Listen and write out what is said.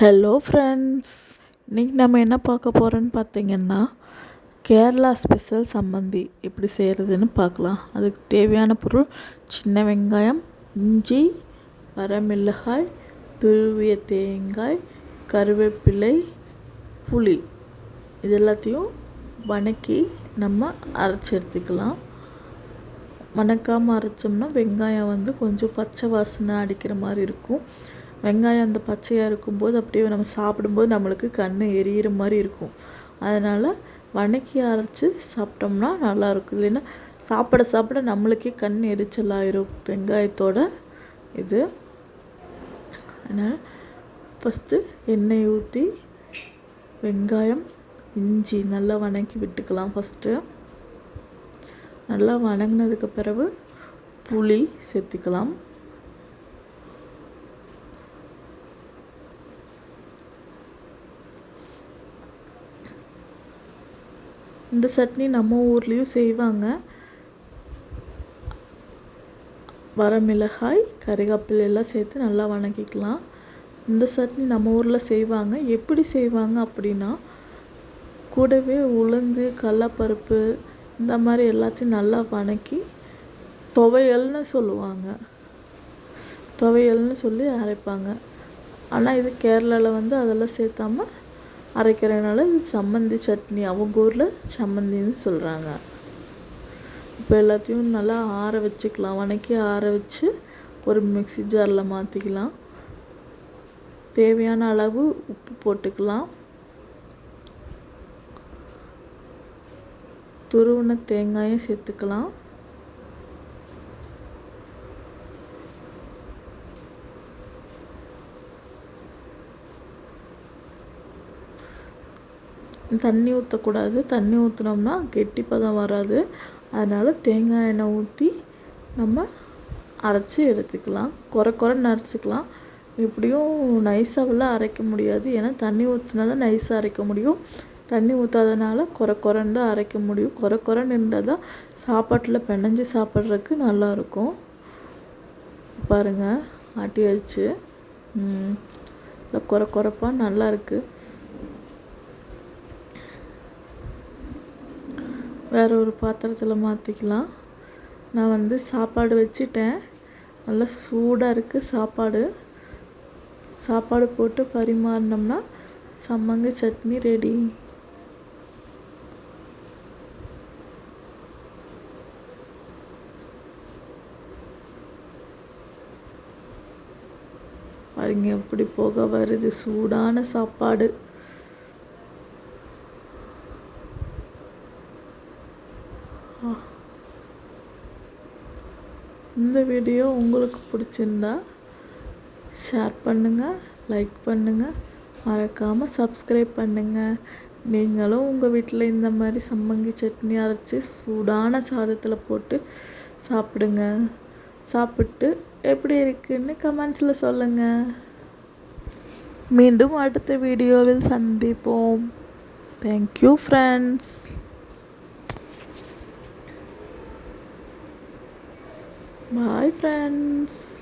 Hello friends இன்றைக்கி நம்ம என்ன பார்க்க போகிறோன்னு பார்த்தீங்கன்னா கேரளா ஸ்பெஷல் சம்மந்தி எப்படி செய்கிறதுன்னு பார்க்கலாம். அதுக்கு தேவையான பொருள் சின்ன வெங்காயம் இஞ்சி வரமிளகாய் துருவிய தேங்காய் கருவேப்பிலை புளி. இது எல்லாத்தையும் வணக்கி நம்ம அரைச்சி எடுத்துக்கலாம். வணக்காமல் அரைச்சோம்னா வெங்காயம் வந்து கொஞ்சம் பச்சை வாசனை அடிக்கிற மாதிரி இருக்கும். வெங்காயம் அந்த பச்சையாக இருக்கும்போது அப்படியே நம்ம சாப்பிடும்போது நம்மளுக்கு கண் எரியிற மாதிரி இருக்கும். அதனால் வணக்கி அரைச்சி சாப்பிட்டோம்னா நல்லாயிருக்கும் இல்லைன்னா சாப்பிட சாப்பிட நம்மளுக்கே கண் எரிச்சலாயிரும் வெங்காயத்தோட. இது. அதனால் ஃபஸ்ட்டு எண்ணெய் ஊற்றி வெங்காயம் இஞ்சி நல்லா வணக்கி விட்டுக்கலாம் ஃபஸ்ட்டு நல்லா வணங்கினதுக்கு பிறகு புளி சேர்த்துக்கலாம். இந்த சட்னி நம்ம ஊர்லேயும் செய்வாங்க. வரமிளகாய் கறிவேப்பிலை எல்லாம் சேர்த்து நல்லா வணக்கிக்கலாம். இந்த சட்னி நம்ம ஊரில் செய்வாங்க. எப்படி செய்வாங்க அப்படின்னா கூடவே உளுந்து கடலப்பருப்பு இந்த மாதிரி எல்லாத்தையும் நல்லா வணக்கி துவையல்னு சொல்லுவாங்க. துவையல்னு சொல்லி அரைப்பாங்க. ஆனால் இது கேரளாவில் வந்து அதெல்லாம் சேர்த்தாம அரைக்கிறதுனால இது சம்மந்தி சட்னி அவங்க ஊரில் சம்மந்தின்னு சொல்கிறாங்க இப்போ எல்லாத்தையும் நல்லா ஆற வச்சுக்கலாம். வணக்கி ஆற வச்சு ஒரு மிக்சி ஜாரில் மாற்றிக்கலாம் தேவையான அளவு உப்பு போட்டுக்கலாம். துருவின தேங்காயும் சேர்த்துக்கலாம். தண்ணி ஊற்றக்கூடாது தண்ணி ஊற்றினோம்னா கெட்டி பதம் வராது. அதனால் தேங்காய் எண்ணெய் ஊற்றி நம்ம அரைச்சி எடுத்துக்கலாம். குறை குறைன்னு அரைச்சிக்கலாம். எப்படியும் நைஸாகலாம் அரைக்க முடியாது. ஏன்னா தண்ணி ஊற்றினா தான் நைஸாக அரைக்க முடியும். தண்ணி ஊற்றாதனால குறை குறைன்னு தான் அரைக்க முடியும். குறை குறைன்னு இருந்தால் தான் சாப்பாட்டில் பிணைஞ்சி சாப்பிட்றதுக்கு நல்லாயிருக்கும் பாருங்கள் ஆட்டி வச்சு இல்லை குறை குறைப்பாக நல்லா இருக்குது வேறு ஒரு பாத்திரத்தில் மாற்றிக்கலாம் நான் வந்து சாப்பாடு வச்சுட்டேன். நல்லா சூடாக இருக்குது சாப்பாடு. சாப்பாடு போட்டு பரிமாறினோம்னா சம்மங்கு சட்னி ரெடி பாருங்க எப்படி போக வருது. சூடான சாப்பாடு. இந்த வீடியோ உங்களுக்கு பிடிச்சிருந்தா ஷேர் பண்ணுங்கள் லைக் பண்ணுங்கள் மறக்காமல் சப்ஸ்கிரைப் பண்ணுங்கள் நீங்களும் உங்கள் வீட்டில் இந்த மாதிரி சம்மங்கி சட்னி அரைச்சி சூடான சாதத்தில் போட்டு சாப்பிடுங்க. சாப்பிட்டு எப்படி இருக்குன்னு கமெண்ட்ஸில் சொல்லுங்கள் மீண்டும் அடுத்த வீடியோவில் சந்திப்போம். Thank you friends Bye friends.